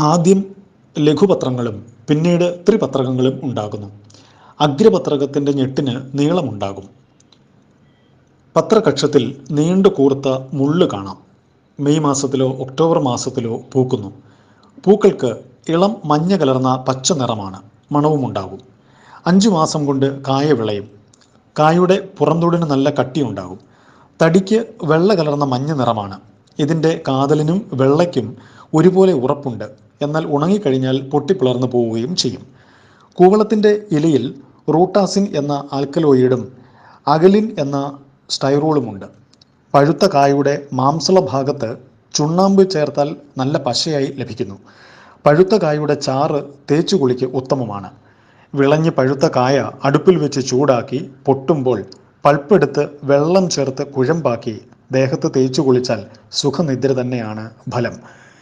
ആദ്യം ലഘുപത്രങ്ങളും പിന്നീട് ത്രിപത്രകങ്ങളും ഉണ്ടാകുന്നു. അഗ്രപത്രകത്തിന്റെ ഞെട്ടിന് നീളമുണ്ടാകും. പത്രകക്ഷത്തിൽ നീണ്ടു കൂർത്ത മുള്ള് കാണാം. May മാസത്തിലോ October മാസത്തിലോ പൂക്കുന്നു. പൂക്കൾക്ക് ഇളം മഞ്ഞ കലർന്ന പച്ച നിറമാണ് മണവുമുണ്ടാകും. അഞ്ചു മാസം കൊണ്ട് കായ വിളയും. കായുടെ പുറന്തോടിന് നല്ല കട്ടിയുണ്ടാകും. തടിക്ക് വെള്ള കലർന്ന മഞ്ഞ നിറമാണ്. ഇതിന്റെ കാതലിനും വെള്ളയ്ക്കും ഒരുപോലെ ഉറപ്പുണ്ട്. എന്നാൽ ഉണങ്ങിക്കഴിഞ്ഞാൽ പൊട്ടിപ്പിളർന്നു പോവുകയും ചെയ്യും. കൂവളത്തിന്റെ ഇലയിൽ റൂട്ടാസിൻ എന്ന ആൽക്കലോയിഡും അകലിൻ എന്ന സ്റ്റൈറോളുമുണ്ട്. പഴുത്ത കായുടെ മാംസള ഭാഗത്ത് ചുണ്ണാമ്പ് ചേർത്താൽ നല്ല പശയായി ലഭിക്കുന്നു. പഴുത്ത കായുടെ ചാറ് തേച്ചു കുളിക്ക് ഉത്തമമാണ്. വിളഞ്ഞ് പഴുത്ത കായ അടുപ്പിൽ വെച്ച് ചൂടാക്കി പൊട്ടുമ്പോൾ പൾപ്പെടുത്ത് വെള്ളം ചേർത്ത് കുഴമ്പാക്കി ദേഹത്ത് തേച്ചു കുളിച്ചാൽ സുഖനിദ്ര തന്നെയാണ് ഫലം.